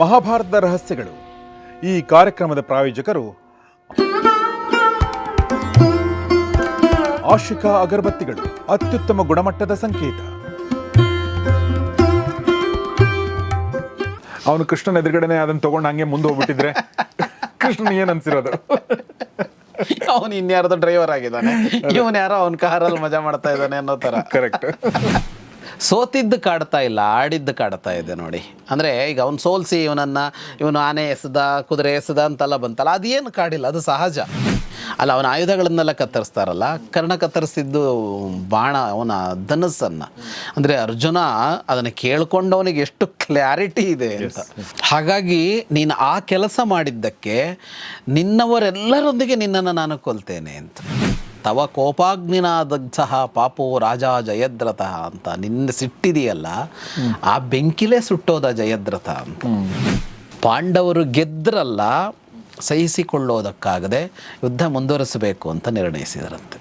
ಮಹಾಭಾರತದ ರಹಸ್ಯಗಳು. ಈ ಕಾರ್ಯಕ್ರಮದ ಪ್ರಾಯೋಜಕರು ಆಶಿಕಾ ಅಗರಬತ್ತಿಗಳು ಅತ್ಯುತ್ತಮ ಗುಣಮಟ್ಟದ ಸಂಕೇತ. ಅವನು ಕೃಷ್ಣನ ಎದುರುಗಡೆನೆ ಅದನ್ನ ತಗೊಂಡು ಹಂಗೆ ಮುಂದೆ ಹೋಗ್ಬಿಟ್ಟಿದ್ರೆ ಕೃಷ್ಣನ್ ಏನ್ ಅನ್ಸಿರೋದು? ಅವನು ಇನ್ಯಾರದ ಡ್ರೈವರ್ ಆಗಿದ್ದಾನೆ. ಇವನ್ ಯಾರೋ ಅವನ್ ಕಾರಲ್ಲಿ ಮಜಾ ಮಾಡ್ತಾ ಇದ್ದಾನೆ ಅನ್ನೋ ತರ. ಕರೆಕ್ಟ್ ಸೋತಿದ್ದು ಕಾಡ್ತಾ ಇಲ್ಲ ಆಡಿದ್ದು ಕಾಡ್ತಾ ಇದೆ ನೋಡಿ. ಅಂದರೆ ಈಗ ಅವನು ಸೋಲ್ಸಿ ಇವನನ್ನು ಇವನು ಆನೆ ಎಸೆದ ಕುದುರೆ ಎಸೆದ ಅಂತೆಲ್ಲ ಬಂತಲ್ಲ ಅದೇನು ಕಾಡಿಲ್ಲ ಅದು ಸಹಜ. ಅಲ್ಲ ಅವನ ಆಯುಧಗಳನ್ನೆಲ್ಲ ಕತ್ತರಿಸ್ತಾರಲ್ಲ ಕರ್ಣ ಕತ್ತರಿಸಿದ್ದು ಬಾಣ ಅವನ ಧನಸ್ಸನ್ನು. ಅಂದರೆ ಅರ್ಜುನ ಅದನ್ನು ಕೇಳ್ಕೊಂಡವನಿಗೆ ಎಷ್ಟು ಕ್ಲಾರಿಟಿ ಇದೆ ಅಂತ. ಹಾಗಾಗಿ ನೀನು ಆ ಕೆಲಸ ಮಾಡಿದ್ದಕ್ಕೆ ನಿನ್ನವರೆಲ್ಲರೊಂದಿಗೆ ನಿನ್ನನ್ನು ನಾನು ಕೊಲ್ತೇನೆ ಅಂತ. ತವ ಕೋಪಾಗ್ನಿನ ದಗ್ಧ ಪಾಪೋ ರಾಜ ಜಯದ್ರಥ ಅಂತ ನಿನ್ನ ಸಿಟ್ಟಿದೆಯಲ್ಲ ಆ ಬೆಂಕಿಲೇ ಸುಟ್ಟೋದ ಜಯದ್ರಥ ಅಂತ. ಪಾಂಡವರು ಗೆದ್ರಲ್ಲ ಸಹಿಸಿಕೊಳ್ಳೋದಕ್ಕಾಗದೆ ಯುದ್ಧ ಮುಂದುವರಿಸಬೇಕು ಅಂತ ನಿರ್ಣಯಿಸಿದರಂತೆ.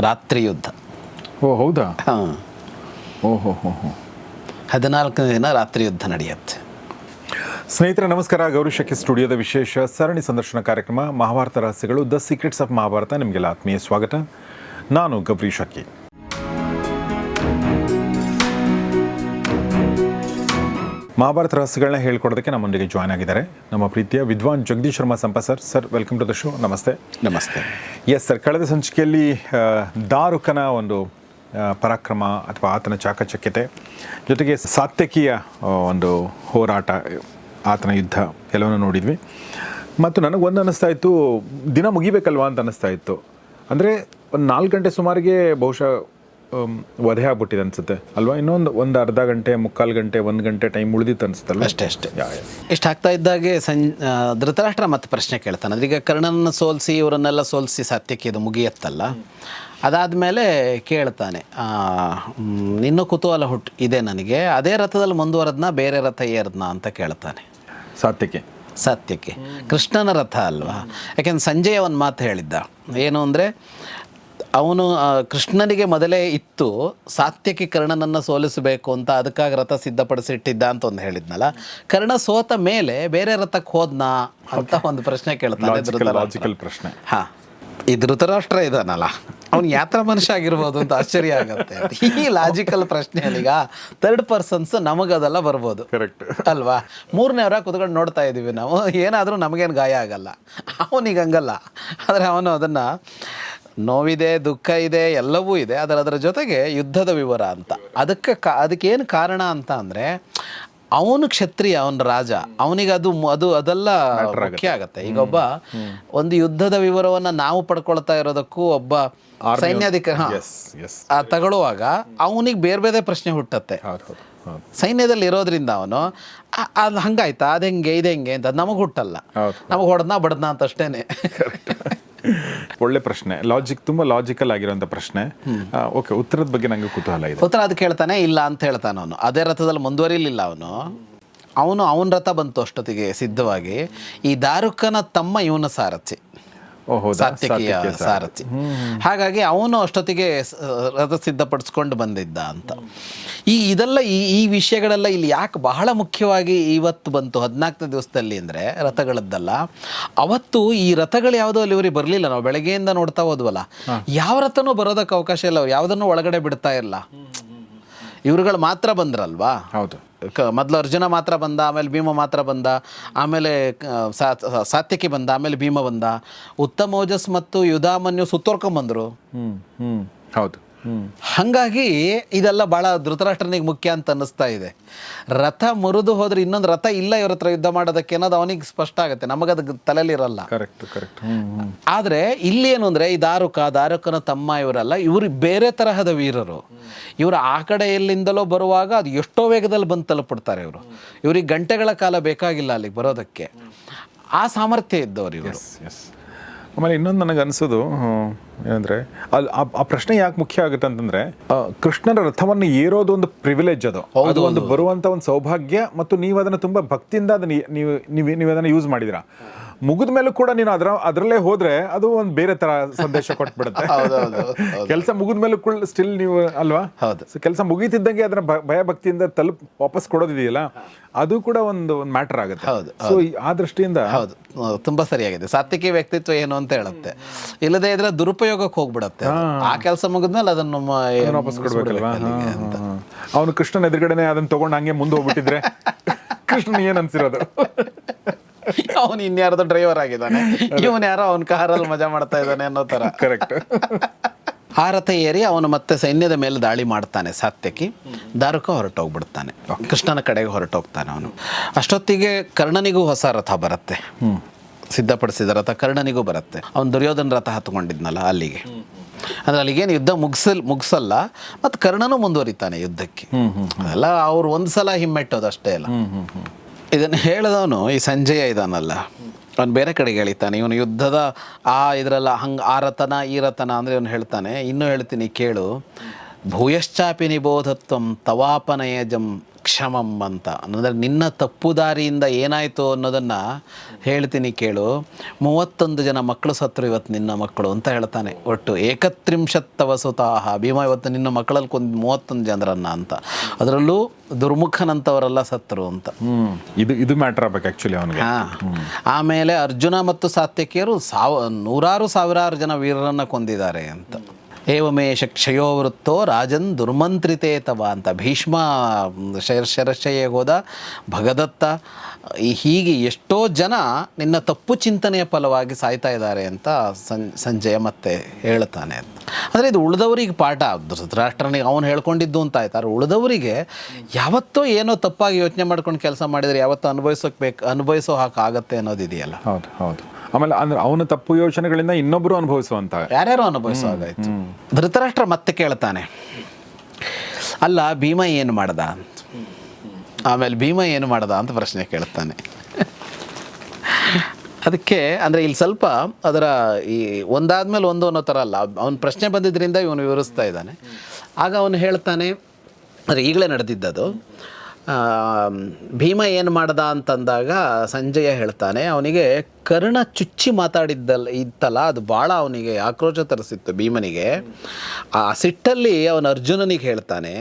ರಾತ್ರಿ ಯುದ್ಧ. ಓ ಹೌದಾ? ಹಾಂ. ಓಹೋ ಹೋ ಹೋ ಹದಿನಾಲ್ಕನೇ ದಿನ ರಾತ್ರಿ ಯುದ್ಧ ನಡೆಯುತ್ತೆ. ಸ್ನೇಹಿತರೆ ನಮಸ್ಕಾರ. ಗೌರಿ ಶಕಿ ಸ್ಟುಡಿಯೋದ ವಿಶೇಷ ಸರಣಿ ಸಂದರ್ಶನ ಕಾರ್ಯಕ್ರಮ ಮಹಾಭಾರತ ರಹಸ್ಯಗಳು ದ ಸೀಕ್ರೆಟ್ಸ್ ಆಫ್ ಮಹಾಭಾರತ. ನಿಮಗೆಲ್ಲ ಆತ್ಮೀಯ ಸ್ವಾಗತ. ನಾನು ಗೌರಿ ಶಕಿ ಮಹಾಭಾರತ ರಹಸ್ಯಗಳನ್ನ ಹೇಳ್ಕೊಡೋದಕ್ಕೆ ನಮ್ಮೊಂದಿಗೆ ಜಾಯ್ನ್ ಆಗಿದ್ದಾರೆ. ನಮ್ಮ ಪ್ರೀತಿಯ ವಿದ್ವಾನ್ Jagadish Sharma Sampa sir sir welcome to the show ನಮಸ್ತೆ. ನಮಸ್ತೆ. ಎಸ್ ಸರ್ ಕಳೆದ ಸಂಚಿಕೆಯಲ್ಲಿ ದಾರುಕನ ಒಂದು ಪರಾಕ್ರಮ ಅಥವಾ ಆತನ ಚಾಕಚಕ್ಯತೆ ಜೊತೆಗೆ ಸಾತ್ಯಕಿಯ ಒಂದು ಹೋರಾಟ, ಆತನ ಯುದ್ಧ ಎಲ್ಲವನ್ನು ನೋಡಿದ್ವಿ. ಮತ್ತು ನನಗೆ ಒಂದು ಅನ್ನಿಸ್ತಾ ಇತ್ತು, ದಿನ ಮುಗಿಬೇಕಲ್ವಾ ಅಂತ ಅನ್ನಿಸ್ತಾ ಇತ್ತು. ಅಂದರೆ ಒಂದು ನಾಲ್ಕು ಗಂಟೆ ಸುಮಾರಿಗೆ ಬಹುಶಃ ವಧೆ ಆಗ್ಬಿಟ್ಟಿದೆ ಅನ್ಸುತ್ತೆ. ಅಲ್ವಾ? ಇನ್ನೊಂದು ಒಂದು ಅರ್ಧ ಗಂಟೆ ಮುಕ್ಕಾಲು ಗಂಟೆ ಒಂದು ಗಂಟೆ ಟೈಮ್ ಉಳಿದಿತ್ತು ಅನ್ಸುತ್ತಲ್ಲ ಅಷ್ಟೇ ಅಷ್ಟೇ. ಇಷ್ಟ ಆಗ್ತಾ ಇದ್ದಾಗೆ ಸಂ ಧೃತರಾಷ್ಟ್ರ ಮತ್ತೆ ಪ್ರಶ್ನೆ ಕೇಳ್ತಾನೆ. ಅದೀಗ ಈಗ ಕರ್ಣನ ಸೋಲಿಸಿ ಇವರನ್ನೆಲ್ಲ ಸೋಲಿಸಿ ಸತ್ಯಕ್ಕೆ ಇದು ಮುಗಿಯತ್ತಲ್ಲ. ಅದಾದಮೇಲೆ ಕೇಳ್ತಾನೆ ನಿನ್ನ ಕುತೂಹಲ ಹುಟ್ಟು ಇದೆ ನನಗೆ. ಅದೇ ರಥದಲ್ಲಿ ಮುಂದುವರೆದ್ನ ಬೇರೆ ರಥ ಏರದ್ನ ಅಂತ ಕೇಳ್ತಾನೆ. ಸಾತ್ಯಕ್ಕೆ. ಸತ್ಯಕ್ಕೆ. ಕೃಷ್ಣನ ರಥ ಅಲ್ವಾ? ಯಾಕೆಂದ್ರೆ ಸಂಜೆಯ ಒಂದು ಮಾತು ಹೇಳಿದ್ದ. ಏನು ಅಂದರೆ ಅವನು ಕೃಷ್ಣನಿಗೆ ಮೊದಲೇ ಇತ್ತು ಸಾತ್ಯಕ್ಕೆ ಕರ್ಣನನ್ನು ಸೋಲಿಸಬೇಕು ಅಂತ ಅದಕ್ಕಾಗಿ ರಥ ಸಿದ್ಧಪಡಿಸಿಟ್ಟಿದ್ದ ಅಂತ ಒಂದು ಹೇಳಿದ್ನಲ್ಲ. ಕರ್ಣ ಸೋತ ಮೇಲೆ ಬೇರೆ ರಥಕ್ಕೆ ಹೋದ್ನಾ ಅಂತ ಒಂದು ಪ್ರಶ್ನೆ ಕೇಳ್ತಾನೆ. ಪ್ರಶ್ನೆ. ಹಾ. ಈ ಧೃತರಾಷ್ಟ್ರ ಇದಾನಲ್ಲ ಅವ್ನು ಯಾತ್ರ ಮನುಷ್ಯ ಆಗಿರ್ಬೋದು ಅಂತ ಆಶ್ಚರ್ಯ ಆಗುತ್ತೆ. ಈ ಲಾಜಿಕಲ್ ಪ್ರಶ್ನೆಯಲ್ಲೀಗ ಥರ್ಡ್ ಪರ್ಸನ್ಸ್ ನಮಗದೆಲ್ಲ ಬರ್ಬೋದು. ಕರೆಕ್ಟ್ ಅಲ್ವಾ? ಮೂರನೇವರ ಕುತ್ಕೊಂಡು ನೋಡ್ತಾ ಇದ್ದೀವಿ ನಾವು. ಏನಾದರೂ ನಮಗೇನು ಗಾಯ ಆಗಲ್ಲ. ಅವನಿಗೆ ಹಂಗಲ್ಲ. ಆದರೆ ಅವನು ಅದನ್ನು ನೋವಿದೆ ದುಃಖ ಇದೆ ಎಲ್ಲವೂ ಇದೆ ಅದರ ಅದರ ಜೊತೆಗೆ ಯುದ್ಧದ ವಿವರ ಅಂತ. ಅದಕ್ಕೆ ಕಾ ಅದಕ್ಕೇನು ಕಾರಣ ಅಂತ ಅಂದರೆ ಅವನು ಕ್ಷತ್ರಿಯ ಅವನ ರಾಜ ಅವನಿಗೆ ಅದು ಅದು ಅದೆಲ್ಲ ಮುಖ್ಯ ಆಗತ್ತೆ. ಈಗ ಒಬ್ಬ ಒಂದು ಯುದ್ಧದ ವಿವರವನ್ನು ನಾವು ಪಡ್ಕೊಳ್ತಾ ಇರೋದಕ್ಕೂ ಒಬ್ಬ ಸೈನ್ಯಾಧಿಕಾರಿ ತಗೊಳ್ಳುವಾಗ ಅವನಿಗೆ ಬೇರೆ ಬೇರೆ ಪ್ರಶ್ನೆ ಹುಟ್ಟತ್ತೆ. ಸೈನ್ಯದಲ್ಲಿ ಇರೋದ್ರಿಂದ ಅವನು ಅದು ಹಂಗಾಯ್ತಾ? ಅದು ಹೆಂಗೆ? ಇದೆ ಹೆಂಗೆ? ಅಂತ ನಮಗೆ ಹುಟ್ಟಲ್ಲ. ನಮಗೆ ಹೊಡೆದ್ನಾ ಬಡ್ದ್ನಾ ಅಂತ ಅಷ್ಟೇನೆ ಒಳ್ಳೆ ಪ್ರಶ್ನೆ. ಲಾಜಿಕ್ ತುಂಬಾ ಲಾಜಿಕಲ್ ಆಗಿರುವಂತ ಪ್ರಶ್ನೆ. ಓಕೆ ಉತ್ತರದ ಬಗ್ಗೆ ನಂಗೆ ಕುತೂಹಲ ಇದೆ. ಉತ್ತರ ಅದಕ್ಕೆ ಹೇಳ್ತಾನೆ ಇಲ್ಲ ಅಂತ ಹೇಳ್ತಾನೆ ಅವನು. ಅದೇ ರಥದಲ್ಲಿ ಮುಂದುವರಿಲಿಲ್ಲ ಅವನು. ಅವನು ಅವನ ರಥ ಬಂತು ಅಷ್ಟೊತ್ತಿಗೆ ಸಿದ್ಧವಾಗಿ. ಈ ದಾರುಕನ ತಮ್ಮ ಇವನ ಸಾರಥಿ. ಸಾತ್ಯಕಿಯ ಸಾರಥಿ. ಹಾಗಾಗಿ ಅವನು ಅಷ್ಟೊತ್ತಿಗೆ ರಥ ಸಿದ್ಧಪಡಿಸ್ಕೊಂಡು ಬಂದಿದ್ದ ಅಂತ. ಈ ಇದೆಲ್ಲ ಈ ಈ ವಿಷಯಗಳೆಲ್ಲ ಇಲ್ಲಿ ಯಾಕೆ ಬಹಳ ಮುಖ್ಯವಾಗಿ ಇವತ್ತು ಬಂತು ಹದಿನಾಲ್ಕನೇ ದಿವಸದಲ್ಲಿ ಅಂದರೆ ರಥಗಳದ್ದಲ್ಲ ಅವತ್ತು ಈ ರಥಗಳು ಯಾವುದೋ ಅಲ್ಲಿ ಇವರಿಗೆ ಬರಲಿಲ್ಲ. ನಾವು ಬೆಳಗ್ಗೆಯಿಂದ ನೋಡ್ತಾ ಹೋದ್ವಲ್ಲ. ಯಾವ ರಥನೂ ಬರೋದಕ್ಕೆ ಅವಕಾಶ ಇಲ್ಲ. ಅವ್ರು ಯಾವುದನ್ನು ಒಳಗಡೆ ಬಿಡ್ತಾ ಇಲ್ಲ. ಇವ್ರುಗಳು ಮಾತ್ರ ಬಂದ್ರಲ್ವಾ? ಹೌದು. ಕ ಮೊದಲು ಅರ್ಜುನ ಮಾತ್ರ ಬಂದ, ಆಮೇಲೆ ಭೀಮ ಮಾತ್ರ ಬಂದ, ಆಮೇಲೆ ಸಾತ್ಯಕಿ ಬಂದ, ಆಮೇಲೆ ಭೀಮ ಬಂದ. ಉತ್ತಮೋಜಸ್ ಮತ್ತು ಯುಧಾಮನ್ಯು ಸುತ್ತೋರ್ಕೊಂಬಂದರು. ಹೌದು. ಹಾಗಾಗಿ ಇದೆಲ್ಲ ಭಾಳ ಧೃತರಾಷ್ಟ್ರನಿಗೆ ಮುಖ್ಯ ಅಂತ ಅನ್ನಿಸ್ತಾ ಇದೆ. ರಥ ಮುರಿದು ಹೋದ್ರೆ ಇನ್ನೊಂದು ರಥ ಇಲ್ಲ ಇವ್ರ ಹತ್ರ ಯುದ್ಧ ಮಾಡೋದಕ್ಕೆ ಅನ್ನೋದು ಅವನಿಗೆ ಸ್ಪಷ್ಟ ಆಗುತ್ತೆ. ನಮಗದು ತಲೆಯಲ್ಲಿರಲ್ಲ. ಕರೆಕ್ಟ್ ಕರೆಕ್ಟ್ ಆದರೆ ಇಲ್ಲಿ ಏನು ಅಂದರೆ ಈ ದಾರುಕ ದಾರುಕನ ತಮ್ಮ ಇವರಲ್ಲ ಇವರು ಬೇರೆ ತರಹದ ವೀರರು. ಇವರು ಆ ಕಡೆ ಎಲ್ಲಿಂದಲೋ ಬರುವಾಗ ಅದು ಎಷ್ಟೋ ವೇಗದಲ್ಲಿ ಬಂದು ತಲುಪಿಡ್ತಾರೆ ಇವರು. ಇವ್ರಿಗೆ ಗಂಟೆಗಳ ಕಾಲ ಬೇಕಾಗಿಲ್ಲ ಅಲ್ಲಿಗೆ ಬರೋದಕ್ಕೆ. ಆ ಸಾಮರ್ಥ್ಯ ಇದ್ದವರು ಇವರು. ಆಮೇಲೆ ಇನ್ನೊಂದು ನನಗೆ ಅನಿಸೋದು ಏನಂದ್ರೆ ಅಲ್ಲಿ ಆ- ಪ್ರಶ್ನೆ ಯಾಕೆ ಮುಖ್ಯ ಆಗುತ್ತೆ ಅಂತಂದ್ರೆ ಕೃಷ್ಣನ ರಥವನ್ನು ಏರೋದು ಒಂದು ಪ್ರಿವಿಲೇಜ್ ಅದು. ಅದು ಒಂದು ಬರುವಂಥ ಒಂದು ಸೌಭಾಗ್ಯ ಮತ್ತು ನೀವು ಅದನ್ನು ತುಂಬಾ ಭಕ್ತಿಯಿಂದ ಅದನ್ನ ನೀವು ನೀವು ನೀವು ಅದನ್ನು ಯೂಸ್ ಮಾಡಿದಿರಾ ಮುಗಿದ ಮೇಲೂ ಕೂಡ ನೀನು ಅದ್ರ ಅದರಲ್ಲೇ ಹೋದ್ರೆ ಅದು ಒಂದು ಬೇರೆ ತರ ಸಂದೇಶ ಕೊಟ್ಬಿಡುತ್ತೆ. ಕೆಲಸ ಮುಗಿದ ಮೇಲೂ ಕೂಡ ಸ್ಟಿಲ್ ನೀವು ಅಲ್ವಾ? ಹೌದು. ಕೆಲಸ ಮುಗೀತಿದ್ದಂಗೆ ಅದನ್ನ ಭಯ ಭಕ್ತಿಯಿಂದ ತಲುಪ್ ವಾಪಸ್ ಕೊಡೋದಿದೆಯಲ್ಲ ಅದು ಕೂಡ ಒಂದು ಒಂದು ಮ್ಯಾಟರ್ ಆಗುತ್ತೆ. ಹೌದು, ಸೊ ಆ ದೃಷ್ಟಿಯಿಂದ ಹೌದು. ತುಂಬಾ ಸರಿಯಾಗಿದೆ. ಸಾತ್ವಿಕ ವ್ಯಕ್ತಿತ್ವ ಏನು ಅಂತ ಹೇಳುತ್ತೆ. ಇಲ್ಲದೆ ಇದ್ರೆ ದುರುಪಯೋಗಕ್ಕೆ ಹೋಗ್ಬಿಡತ್ತೆ ಆ ಕೆಲಸ ಮುಗಿದ್ಮೇಲೆ ಅದನ್ನು ವಾಪಸ್ ಕೊಡ್ಬೇಕಲ್ವಾ. ಅವನು ಕೃಷ್ಣನ ಎದುರುಗಡೆನೆ ಅದನ್ನ ತಗೊಂಡು ಹಂಗೆ ಮುಂದೆ ಹೋಗ್ಬಿಟ್ಟಿದ್ರೆ ಕೃಷ್ಣ ಏನ್ ಅನ್ಸಿರೋದು? ಅವನು ಇನ್ಯಾರದ ಡ್ರೈವರ್ ಆಗಿದ್ದಾನೆ. ಇವನ್ ಯಾರೋ ಅವನ ಕಾರಲ್ಲಿ ಮಜಾ ಮಾಡ್ತಾ ಇದ್ದಾನೆ ಅನ್ನೋ ತರ. ಕರೆಕ್ಟ್ ಆ ರಥ ಏರಿ ಅವನು ಮತ್ತೆ ಸೈನ್ಯದ ಮೇಲೆ ದಾಳಿ ಮಾಡ್ತಾನೆ ಸಾತ್ಯಕಿ. ದಾರುಕ ಹೊರಟೋಗ್ಬಿಡ್ತಾನೆ. ಕೃಷ್ಣನ ಕಡೆಗೆ ಹೊರಟೋಗ್ತಾನೆ ಅವನು. ಅಷ್ಟೊತ್ತಿಗೆ ಕರ್ಣನಿಗೂ ಹೊಸ ರಥ ಬರುತ್ತೆ. ಸಿದ್ಧಪಡಿಸಿದ ರಥ ಕರ್ಣನಿಗೂ ಬರುತ್ತೆ. ಅವನು ದುರ್ಯೋಧನ ರಥ ಹತ್ಕೊಂಡಿದ್ನಲ್ಲ ಅಲ್ಲಿಗೆ. ಅಂದ್ರೆ ಅಲ್ಲಿಗೇನು ಯುದ್ಧ ಮುಗಿಸಲ್ ಮುಗಿಸಲ್ಲ ಮತ್ತು ಕರ್ಣನೂ ಮುಂದುವರಿತಾನೆ ಯುದ್ಧಕ್ಕೆ. ಅದೆಲ್ಲ ಅವ್ರು ಒಂದು ಸಲ ಹಿಮ್ಮೆಟ್ಟೋದು ಅಷ್ಟೇ ಅಲ್ಲ. ಇದನ್ನು ಹೇಳಿದವನು ಈ ಸಂಜಯ ಇದಾನಲ್ಲ ಅವನು ಬೇರೆ ಕಡೆಗೆ ಹೇಳಿತಾನೆ ಇವನು ಯುದ್ಧದ ಆ ಇದರಲ್ಲ ಹಂಗೆ ಆ ರತನ ಈ ರತನ ಅಂದರೆ ಇವನು ಹೇಳ್ತಾನೆ. ಇನ್ನೂ ಹೇಳ್ತೀನಿ ಕೇಳು. ಭೂಯಶ್ಚಾಪಿ ನಿಬೋಧತ್ವಂ ತವಾಪನಯಜಂ ಕ್ಷಮಂ ಅಂತ ಅಂದರೆ ನಿನ್ನ ತಪ್ಪು ದಾರಿಯಿಂದ ಏನಾಯಿತು ಅನ್ನೋದನ್ನು ಹೇಳ್ತೀನಿ ಕೇಳು. ಮೂವತ್ತೊಂದು ಜನ ಮಕ್ಕಳು ಸತ್ರು ಇವತ್ತು ನಿನ್ನ ಮಕ್ಕಳು ಅಂತ ಹೇಳ್ತಾನೆ ಒಟ್ಟು. ಏಕತ್ರಿಂಶತ್ತವ ಸುತಾಹ ಭೀಮ ಇವತ್ತು ನಿನ್ನ ಮಕ್ಕಳಲ್ಲಿ ಕೊಂದು ಮೂವತ್ತೊಂದು ಜನರನ್ನ ಅಂತ. ಅದರಲ್ಲೂ ದುರ್ಮುಖನಂಥವರೆಲ್ಲ ಸತ್ರು ಅಂತ. ಇದು ಇದು ಮ್ಯಾಟರ್ ಆಗಬೇಕು ಆ್ಯಕ್ಚುಲಿ ಅವನಿಗೆ. ಹಾಂ. ಆಮೇಲೆ ಅರ್ಜುನ ಮತ್ತು ಸಾತ್ಯಕಿಯರು ಸಾವ ನೂರಾರು ಸಾವಿರಾರು ಜನ ವೀರರನ್ನು ಕೊಂದಿದ್ದಾರೆ ಅಂತ. ಏವಮೇಶ ಕ್ಷಯೋವೃತ್ತೋ ರಾಜನ್ ದುರ್ಮಂತ್ರಿತೇ ತವ ಅಂತ ಭೀಷ್ಮ ಶರ ಹೋದ ಭಗದತ್ತ. ಹೀಗೆ ಎಷ್ಟೋ ಜನ ನಿನ್ನ ತಪ್ಪು ಚಿಂತನೆಯ ಫಲವಾಗಿ ಸಾಯ್ತಾ ಇದ್ದಾರೆ ಅಂತ ಸಂ, ಸಂಜಯ ಮತ್ತೆ ಹೇಳ್ತಾನೆ ಅಂತ. ಅಂದರೆ ಇದು ಉಳಿದವರಿಗೆ ಪಾಠ. ಧೃತರಾಷ್ಟ್ರನಿಗೆ ಅವನು ಹೇಳ್ಕೊಂಡಿದ್ದು ಅಂತ ಆಯ್ತಾರೆ ಉಳಿದವರಿಗೆ ಯಾವತ್ತೋ ಏನೋ ತಪ್ಪಾಗಿ ಯೋಚನೆ ಮಾಡ್ಕೊಂಡು ಕೆಲಸ ಮಾಡಿದರೆ ಯಾವತ್ತೋ ಅನುಭವಿಸೋಕೆ ಬೇಕು, ಅನುಭವಿಸೋ ಹಾಕಾಗತ್ತೆ ಅನ್ನೋದಿದೆಯಲ್ಲ. ಹೌದು ಹೌದು. ಆಮೇಲೆ ಅಂದ್ರೆ ಅವನ ತಪ್ಪು ಯೋಚನೆಗಳಿಂದ ಇನ್ನೊಬ್ರು ಅನುಭವಿಸುವಂತ ಯಾರ್ಯಾರು ಅನುಭವಿಸೋ ಹಾಗಾಯ್ತು ಧೃತರಾಷ್ಟ್ರ ಮತ್ತೆ ಕೇಳ್ತಾನೆ. ಅಲ್ಲ ಭೀಮ ಏನು ಮಾಡ್ದ? ಆಮೇಲೆ ಭೀಮ ಏನು ಮಾಡ್ದ ಅಂತ ಪ್ರಶ್ನೆ ಕೇಳ್ತಾನೆ. ಅದಕ್ಕೆ ಅಂದರೆ ಇಲ್ಲಿ ಸ್ವಲ್ಪ ಅದರ ಈ ಒಂದಾದ್ಮೇಲೆ ಒಂದು ಅನ್ನೋ ಥರ ಅಲ್ಲ. ಅವನ ಪ್ರಶ್ನೆ ಬಂದಿದ್ದರಿಂದ ಇವನು ವಿವರಿಸ್ತಾ ಇದ್ದಾನೆ. ಆಗ ಅವನು ಹೇಳ್ತಾನೆ ಅಂದರೆ ಈಗಲೇ ನಡೆದಿದ್ದದು ಭೀಮ ಏನು ಮಾಡ್ದ ಅಂತಂದಾಗ ಸಂಜಯ ಹೇಳ್ತಾನೆ ಅವನಿಗೆ ಕರ್ಣ ಚುಚ್ಚಿ ಮಾತಾಡಿದ್ದಲ್ಲ ಇತ್ತಲ್ಲ ಅದು ಭಾಳ ಅವನಿಗೆ ಆಕ್ರೋಶ ತರಿಸಿತ್ತು ಭೀಮನಿಗೆ. ಆ ಸಿಟ್ಟಲ್ಲಿ ಅವನು ಅರ್ಜುನನಿಗೆ ಹೇಳ್ತಾನೆ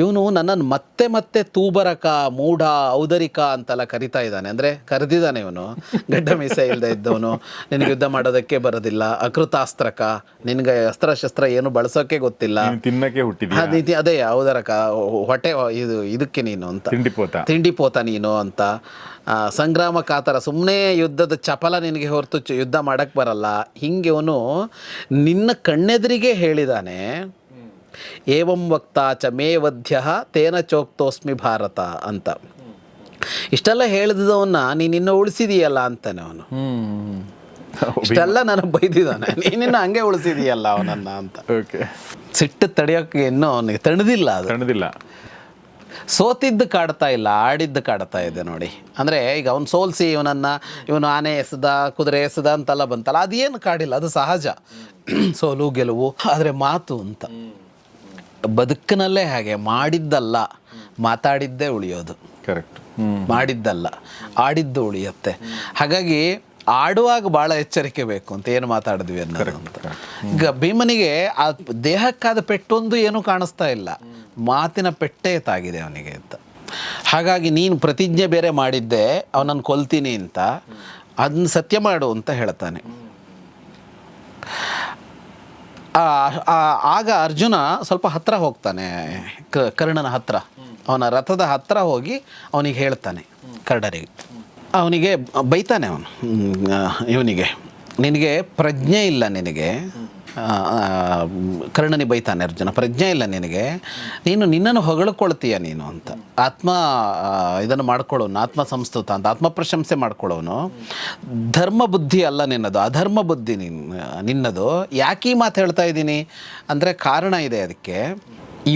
ಇವನು ನನ್ನನ್ನು ಮತ್ತೆ ಮತ್ತೆ ತೂಬರಕ ಮೂಢ ಔದರಿಕ ಅಂತೆಲ್ಲ ಕರಿತಾ ಇದ್ದಾನೆ. ಅಂದರೆ ಕರೆದಿದ್ದಾನೆ ಇವನು ಗಡ್ಡ ಮೀಸ ಇಲ್ಲದೆ ಇದ್ದವನು ನಿನಗೆ ಯುದ್ಧ ಮಾಡೋದಕ್ಕೆ ಬರೋದಿಲ್ಲ ಅಕೃತಾಸ್ತ್ರಕ ನಿನಗೆ ಅಸ್ತ್ರಶಸ್ತ್ರ ಏನು ಬಳಸೋಕೆ ಗೊತ್ತಿಲ್ಲ. ನೀನು ತಿನ್ನಕ್ಕೆ ಹುಟ್ಟಿದ ಅದೇ ಅದೇ ಔದರಕ ಹೊಟ್ಟೆ ಇದು ಇದಕ್ಕೆ ನೀನು ಅಂತ. ತಿಂಡಿ ಪೋತ ತಿಂಡಿ ಪೋತ ನೀನು ಅಂತ. ಸಂಗ್ರಾಮ ಕಾತರ ಸುಮ್ಮನೆ ಯುದ್ಧದ ಚಪಲ ನಿನಗೆ ಹೊರತು ಯುದ್ಧ ಮಾಡಕ್ಕೆ ಬರಲ್ಲ. ಹಿಂಗೆ ಅವನು ನಿನ್ನ ಕಣ್ಣೆದುರಿಗೆ ಹೇಳಿದಾನೆ ಏವಂ ವಕ್ತ ಚ ಮೇ ವಧ್ಯ ತೇನ ಚೋಕ್ತೋಸ್ಮಿ ಭಾರತ ಅಂತ. ಇಷ್ಟೆಲ್ಲ ಹೇಳಿದವನ್ನ ನೀನಿನ್ನ ಉಳಿಸಿದೀಯಲ್ಲ ಅಂತಾನೆ ಅವನು. ಇಷ್ಟೆಲ್ಲ ನನಗೆ ಬೈದಿದ್ದಾನೆ. ನೀನಿನ್ನ ಹಂಗೆ ಉಳಿಸಿದೀಯಲ್ಲ ಅವನನ್ನ ಅಂತ. ಸಿಟ್ಟು ತಡೆಯೋಕ್ಕೆ ಇನ್ನೂ ಅವನಿಗೆ ತಣದಿಲ್ಲ ಅದು. ತಣ್ಣದಿಲ್ಲ ಸೋತಿದ್ದು ಕಾಡ್ತಾ ಇಲ್ಲ ಆಡಿದ್ದು ಕಾಡ್ತಾ ಇದೆ ನೋಡಿ. ಅಂದರೆ ಈಗ ಅವ್ನು ಸೋಲ್ಸಿ ಇವನನ್ನು ಇವನು ಆನೆ ಎಸೆದ ಕುದುರೆ ಎಸೆದ ಅಂತೆಲ್ಲ ಬಂತಲ್ಲ ಅದೇನು ಕಾಡಿಲ್ಲ ಅದು ಸಹಜ. ಸೋಲು ಗೆಲುವು ಆದರೆ ಮಾತು ಅಂತ. ಬದುಕಿನಲ್ಲೇ ಹಾಗೆ ಮಾಡಿದ್ದಲ್ಲ ಮಾತಾಡಿದ್ದೇ ಉಳಿಯೋದು. ಕರೆಕ್ಟ್ ಮಾಡಿದ್ದಲ್ಲ ಆಡಿದ್ದು ಉಳಿಯುತ್ತೆ. ಹಾಗಾಗಿ ಆಡುವಾಗ ಭಾಳ ಎಚ್ಚರಿಕೆ ಬೇಕು ಅಂತ ಏನು ಮಾತಾಡಿದ್ವಿ ಅನ್ನೋದು ಅಂತ. ಈಗ ಭೀಮನಿಗೆ ಆ ದೇಹಕ್ಕಾದ ಪೆಟ್ಟೊಂದು ಏನೂ ಕಾಣಿಸ್ತಾ ಇಲ್ಲ. ಮಾತಿನ ಪೆಟ್ಟೆ ತಾಗಿದೆ ಅವನಿಗೆ ಅಂತ. ಹಾಗಾಗಿ ನೀನು ಪ್ರತಿಜ್ಞೆ ಬೇರೆ ಮಾಡಿದ್ದೆ ಅವನನ್ನು ಕೊಲ್ತೀನಿ ಅಂತ. ಅದನ್ನ ಸತ್ಯ ಮಾಡು ಅಂತ ಹೇಳ್ತಾನೆ. ಆಗ ಅರ್ಜುನ ಸ್ವಲ್ಪ ಹತ್ರ ಹೋಗ್ತಾನೆ ಕರ್ಣನ ಹತ್ರ. ಅವನ ರಥದ ಹತ್ರ ಹೋಗಿ ಅವನಿಗೆ ಹೇಳ್ತಾನೆ ಕರ್ಡರಿಗೆ ಅವನಿಗೆ ಬೈತಾನೆ ಅವನು ಇವನಿಗೆ. ನಿನಗೆ ಪ್ರಜ್ಞೆ ಇಲ್ಲ ನಿನಗೆ. ಕರ್ಣನಿ ಬೈತಾನೆ ಅರ್ಜುನ, ಪ್ರಜ್ಞೆ ಇಲ್ಲ ನಿನಗೆ. ನೀನು ನಿನ್ನನ್ನು ಹೊಗಳ್ಕೊಳ್ತೀಯ ನೀನು ಅಂತ. ಆತ್ಮ ಇದನ್ನು ಮಾಡ್ಕೊಳ್ಳೋನು ಆತ್ಮ ಸಂಸ್ತುತ ಅಂತ ಆತ್ಮ ಪ್ರಶಂಸೆ ಮಾಡ್ಕೊಳ್ಳೋನು. ಧರ್ಮ ಬುದ್ಧಿ ಅಲ್ಲ ನಿನ್ನದು, ಅಧರ್ಮ ಬುದ್ಧಿ ನಿನ್ನ ನಿನ್ನದು. ಯಾಕೆ ಈ ಮಾತು ಹೇಳ್ತಾ ಇದ್ದೀನಿ? ಅಂದರೆ ಕಾರಣ ಇದೆ ಅದಕ್ಕೆ.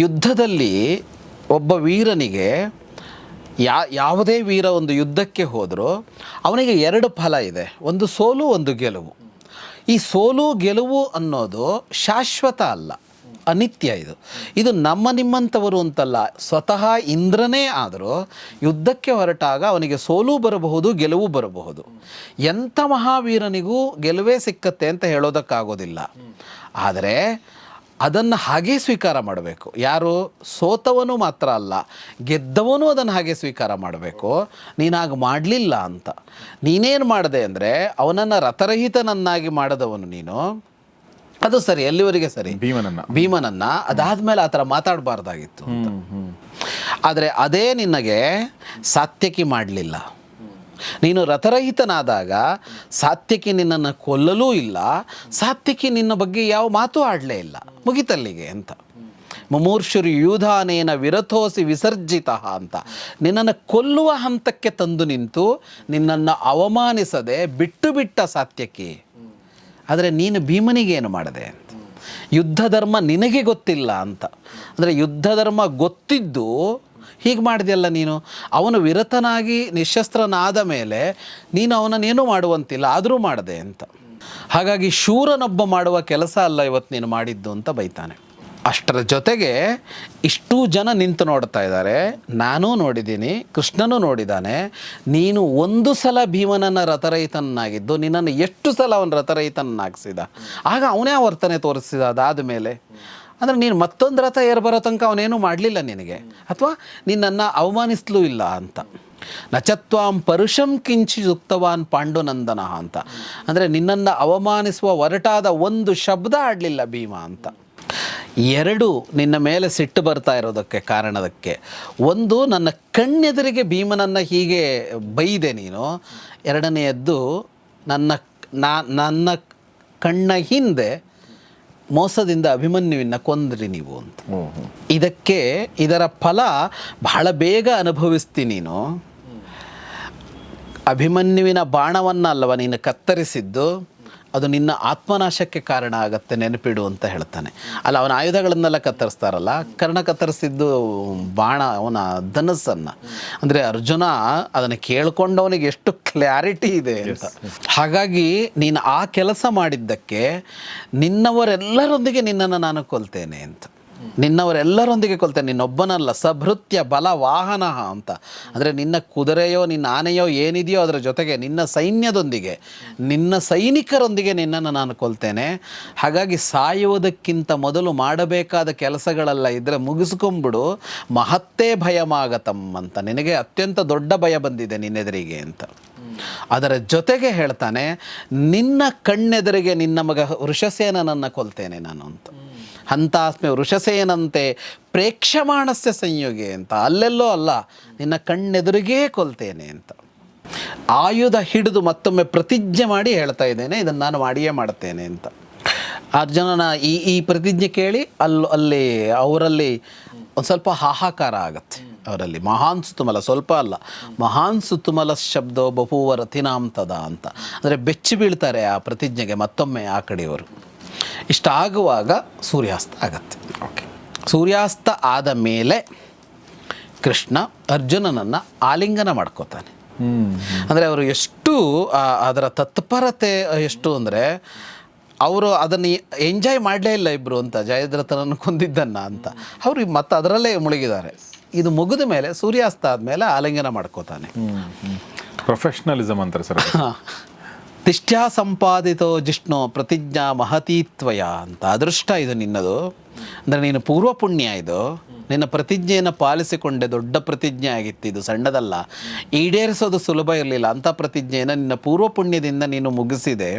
ಯುದ್ಧದಲ್ಲಿ ಒಬ್ಬ ವೀರನಿಗೆ ಯಾ, ಯಾವುದೇ ವೀರ ಒಂದು ಯುದ್ಧಕ್ಕೆ ಹೋದರೂ ಅವನಿಗೆ ಎರಡು ಫಲ ಇದೆ. ಒಂದು ಸೋಲು, ಒಂದು ಗೆಲುವು. ಈ ಸೋಲು ಗೆಲುವು ಅನ್ನೋದು ಶಾಶ್ವತ ಅಲ್ಲ ಅನಿತ್ಯ ಇದು. ಇದು ನಮ್ಮ ನಿಮ್ಮಂಥವರು ಅಂತಲ್ಲ ಸ್ವತಃ ಇಂದ್ರನೇ ಆದರೂ ಯುದ್ಧಕ್ಕೆ ಹೊರಟಾಗ ಅವನಿಗೆ ಸೋಲು ಬರಬಹುದು ಗೆಲುವು ಬರಬಹುದು. ಎಂಥ ಮಹಾವೀರನಿಗೂ ಗೆಲುವೇ ಸಿಕ್ಕತ್ತೆ ಅಂತ ಹೇಳೋದಕ್ಕಾಗೋದಿಲ್ಲ. ಆದರೆ ಅದನ್ನು ಹಾಗೇ ಸ್ವೀಕಾರ ಮಾಡಬೇಕು. ಯಾರು? ಸೋತವನು ಮಾತ್ರ ಅಲ್ಲ ಗೆದ್ದವನು ಅದನ್ನು ಹಾಗೆ ಸ್ವೀಕಾರ ಮಾಡಬೇಕು. ನೀನಾಗ ಮಾಡಲಿಲ್ಲ ಅಂತ. ನೀನೇನು ಮಾಡಿದೆ ಅಂದರೆ ಅವನನ್ನು ರಥರಹಿತನನ್ನಾಗಿ ಮಾಡಿದವನು ನೀನು. ಅದು ಸರಿ ಎಲ್ಲಿವರೆಗೆ ಸರಿ? ಭೀಮನನ್ನ. ಭೀಮನನ್ನ. ಅದಾದ್ಮೇಲೆ ಆ ಥರ ಮಾತಾಡಬಾರ್ದಾಗಿತ್ತು ಆದರೆ ಅದೇ ನಿನಗೆ ಸಾತ್ಯಕಿ ಮಾಡಲಿಲ್ಲ. ನೀನು ರಥರಹಿತನಾದಾಗ ಸಾತ್ಯಕಿ ನಿನ್ನನ್ನು ಕೊಲ್ಲಲೂ ಇಲ್ಲ, ಸಾತ್ಯಕಿ ನಿನ್ನ ಬಗ್ಗೆ ಯಾವ ಮಾತು ಆಡಲೇ ಇಲ್ಲ. ಮುಗಿತಲ್ಲಿಗೆ ಅಂತ. ಮುಮೂರ್ಷುರು ಯೂಧಾನೇನ ವಿರಥೋಸಿ ವಿಸರ್ಜಿತ ಅಂತ. ನಿನ್ನನ್ನು ಕೊಲ್ಲುವ ಹಂತಕ್ಕೆ ತಂದು ನಿಂತು ನಿನ್ನನ್ನು ಅವಮಾನಿಸದೆ ಬಿಟ್ಟು ಬಿಟ್ಟ ಸಾತ್ಯಕಿ. ಆದರೆ ನೀನು ಭೀಮನಿಗೇನು ಮಾಡಿದೆ ಅಂತ. ಯುದ್ಧ ಧರ್ಮ ನಿನಗೆ ಗೊತ್ತಿಲ್ಲ ಅಂತ. ಅಂದರೆ ಯುದ್ಧ ಧರ್ಮ ಗೊತ್ತಿದ್ದು ಹೀಗೆ ಮಾಡಿದೆಯಲ್ಲ ನೀನು? ಅವನು ವಿರತನಾಗಿ ನಿಶಸ್ತ್ರನಾದ ಮೇಲೆ ನೀನು ಅವನನ್ನೇನು ಮಾಡುವಂತಿಲ್ಲ, ಆದರೂ ಮಾಡಿದೆ ಅಂತ. ಹಾಗಾಗಿ ಶೂರನೊಬ್ಬ ಮಾಡುವ ಕೆಲಸ ಅಲ್ಲ ಇವತ್ತು ನೀನು ಮಾಡಿದ್ದು ಅಂತ ಬೈತಾನೆ. ಅಷ್ಟರ ಜೊತೆಗೆ ಇಷ್ಟೂ ಜನ ನಿಂತು ನೋಡ್ತಾ ಇದ್ದಾರೆ. ನಾನೂ ನೋಡಿದ್ದೀನಿ, ಕೃಷ್ಣನೂ ನೋಡಿದ್ದಾನೆ ನೀನು ಒಂದು ಸಲ ಭೀಮನನ್ನು ರಥರಹಿತನಾಗಿದ್ದು ನಿನ್ನನ್ನು ಎಷ್ಟು ಸಲ ಅವನು ರಥರಹಿತನಾಗಿಸಿದ ಆಗ ಅವನೇ ವರ್ತನೆ ತೋರಿಸಿದ ಅದಾದ ಮೇಲೆ ಅಂದರೆ ನೀನು ಮತ್ತೊಂದು ರಥ ಏರ್ ಬರೋ ತನಕ ಅವನೇನೂ ಮಾಡಲಿಲ್ಲ ನಿನಗೆ. ಅಥವಾ ನಿನ್ನನ್ನು ಅವಮಾನಿಸ್ಲೂ ಇಲ್ಲ ಅಂತ. ನಚತ್ವಾಂ ಪರುಷಂ ಕಿಂಚಿ ಯುಕ್ತವಾನ್ ಪಾಂಡುನಂದನ ಅಂತ. ಅಂದರೆ ನಿನ್ನನ್ನು ಅವಮಾನಿಸುವ ಒರಟಾದ ಒಂದು ಶಬ್ದ ಆಡಲಿಲ್ಲ ಭೀಮ ಅಂತ. ಎರಡು ನಿನ್ನ ಮೇಲೆ ಸಿಟ್ಟು ಬರ್ತಾ ಇರೋದಕ್ಕೆ ಕಾರಣದಕ್ಕೆ. ಒಂದು ನನ್ನ ಕಣ್ಣೆದುರಿಗೆ ಭೀಮನನ್ನು ಹೀಗೆ ಬೈದೆ ನೀನು. ಎರಡನೆಯದ್ದು ನನ್ನ ನಾ ನನ್ನ ಕಣ್ಣ ಹಿಂದೆ ಮೋಸದಿಂದ ಅಭಿಮನ್ಯುವಿನ ಕೊಂದ್ರಿ ನೀವು ಅಂತ. ಇದಕ್ಕೆ ಇದರ ಫಲ ಬಹಳ ಬೇಗ ಅನುಭವಿಸ್ತೀನಿ ನೀನು. ಅಭಿಮನ್ಯುವಿನ ಬಾಣವನ್ನ ಅಲ್ಲವ ನೀನು ಕತ್ತರಿಸಿದ್ದು. ಅದು ನಿನ್ನ ಆತ್ಮನಾಶಕ್ಕೆ ಕಾರಣ ಆಗತ್ತೆ ನೆನಪಿಡು ಅಂತ ಹೇಳ್ತಾನೆ. ಅಲ್ಲ ಅವನ ಆಯುಧಗಳನ್ನೆಲ್ಲ ಕತ್ತರಿಸ್ತಾರಲ್ಲ ಕರ್ಣ ಕತ್ತರಿಸಿದ್ದು ಬಾಣ ಅವನ ಧನಸ್ಸನ್ನು. ಅಂದರೆ ಅರ್ಜುನ ಅದನ್ನು ಕೇಳ್ಕೊಂಡವನಿಗೆ ಎಷ್ಟು ಕ್ಲಾರಿಟಿ ಇದೆ ಅಂತ. ಹಾಗಾಗಿ ನೀನು ಆ ಕೆಲಸ ಮಾಡಿದ್ದಕ್ಕೆ ನಿನ್ನವರೆಲ್ಲರೊಂದಿಗೆ ನಿನ್ನನ್ನು ನಾನು ಕೊಲ್ತೇನೆ ಅಂತ. ನಿನ್ನವರೆಲ್ಲರೊಂದಿಗೆ ಕೊಲ್ತೇನೆ. ನಿನ್ನೊಬ್ಬನಲ್ಲ, ಸಭೃತ್ಯ ಬಲ ವಾಹನ ಅಂತ. ಅಂದರೆ ನಿನ್ನ ಕುದುರೆಯೋ, ನಿನ್ನ ಆನೆಯೋ ಏನಿದೆಯೋ ಅದರ ಜೊತೆಗೆ ನಿನ್ನ ಸೈನ್ಯದೊಂದಿಗೆ, ನಿನ್ನ ಸೈನಿಕರೊಂದಿಗೆ ನಿನ್ನನ್ನು ನಾನು ಕೊಲ್ತೇನೆ. ಹಾಗಾಗಿ ಸಾಯುವುದಕ್ಕಿಂತ ಮೊದಲು ಮಾಡಬೇಕಾದ ಕೆಲಸಗಳೆಲ್ಲ ಇದ್ದರೆ ಮುಗಿಸ್ಕೊಂಬಿಡು ಮಹತ್ತೇ ಭಯಮಾಗತಂ ಅಂತ. ನಿನಗೆ ಅತ್ಯಂತ ದೊಡ್ಡ ಭಯ ಬಂದಿದೆ ನಿನ್ನೆದುರಿಗೆ ಅಂತ. ಅದರ ಜೊತೆಗೆ ಹೇಳ್ತಾನೆ, ನಿನ್ನ ಕಣ್ಣೆದುರಿಗೆ ನಿನ್ನ ಮಗ ವೃಷಸೇನನನ್ನು ಕೊಲ್ತೇನೆ ನಾನು ಅಂತ. ಹಂತಾಸ್ಮೆ ವೃಷಸೇನಂತೆ ಪ್ರೇಕ್ಷಮಾಣಸ್ಯ ಸಂಯೋಗಿ ಅಂತ. ಅಲ್ಲೆಲ್ಲೋ ಅಲ್ಲ, ನಿನ್ನ ಕಣ್ಣೆದುರಿಗೇ ಕೊಲ್ತೇನೆ ಅಂತ. ಆಯುಧ ಹಿಡಿದು ಮತ್ತೊಮ್ಮೆ ಪ್ರತಿಜ್ಞೆ ಮಾಡಿ ಹೇಳ್ತಾ ಇದ್ದೇನೆ, ಇದನ್ನು ನಾನು ಮಾಡಿಯೇ ಮಾಡ್ತೇನೆ ಅಂತ. ಅರ್ಜುನನ ಈ ಈ ಪ್ರತಿಜ್ಞೆ ಕೇಳಿ ಅಲ್ಲಿ ಅಲ್ಲಿ, ಅವರಲ್ಲಿ ಒಂದು ಸ್ವಲ್ಪ ಹಾಹಾಕಾರ ಆಗತ್ತೆ. ಅವರಲ್ಲಿ ಮಹಾನ್ ಸುತ್ತುಮಲ, ಸ್ವಲ್ಪ ಅಲ್ಲ, ಮಹಾನ್ ಸುತ್ತುಮಲ ಶಬ್ದ ಬಹುವ ರಥಿನಾಂತದ ಅಂತ. ಅಂದರೆ ಬೆಚ್ಚಿ ಬೀಳ್ತಾರೆ ಆ ಪ್ರತಿಜ್ಞೆಗೆ ಮತ್ತೊಮ್ಮೆ ಆ ಕಡೆಯವರು. ಇಷ್ಟಾಗುವಾಗ ಸೂರ್ಯಾಸ್ತ ಆಗತ್ತೆ. ಓಕೆ ಸೂರ್ಯಾಸ್ತ ಆದ ಮೇಲೆ ಕೃಷ್ಣ ಅರ್ಜುನನನ್ನು ಆಲಿಂಗನ ಮಾಡ್ಕೋತಾನೆ. ಅಂದರೆ ಅವರು ಎಷ್ಟು ಅದರ ತತ್ಪರತೆ ಎಷ್ಟು ಅಂದರೆ ಅವರು ಅದನ್ನು ಎಂಜಾಯ್ ಮಾಡಲೇ ಇಲ್ಲ ಇಬ್ಬರು ಅಂತ ಜಯದ್ರಥನನ್ನು ಕೊಂದಿದ್ದನ್ನು ಅಂತ. ಅವರು ಮತ್ತೆ ಅದರಲ್ಲೇ ಮುಳುಗಿದ್ದಾರೆ. ಇದು ಮುಗಿದ ಮೇಲೆ ಸೂರ್ಯಾಸ್ತ ಆದಮೇಲೆ ಆಲಿಂಗನ ಮಾಡ್ಕೋತಾನೆ. ಪ್ರೊಫೆಷ್ನಲಿಸಮ್ ಅಂತಾರೆ ಸರ್ ತಿಷ್ಟ್ಯಾ ಸಂಪಾದಿತೋ ಜಿಷ್ಣು ಪ್ರತಿಜ್ಞಾ ಮಹತೀತ್ವಯ ಅಂತ ಅದೃಷ್ಟ ಇದು ನಿನ್ನದು. ಅಂದರೆ ನೀನು ಪೂರ್ವ ಪುಣ್ಯ ಇದು. ನಿನ್ನ ಪ್ರತಿಜ್ಞೆಯನ್ನು ಪಾಲಿಸಿಕೊಂಡೆ ದೊಡ್ಡ ಪ್ರತಿಜ್ಞೆ ಆಗಿತ್ತು ಇದು, ಸಣ್ಣದಲ್ಲ. ಈಡೇರಿಸೋದು ಸುಲಭ ಇರಲಿಲ್ಲ. ಅಂಥ ಪ್ರತಿಜ್ಞೆಯನ್ನು ನಿನ್ನ ಪೂರ್ವ ಪುಣ್ಯದಿಂದ ನೀನು ಮುಗಿಸಿದೆ.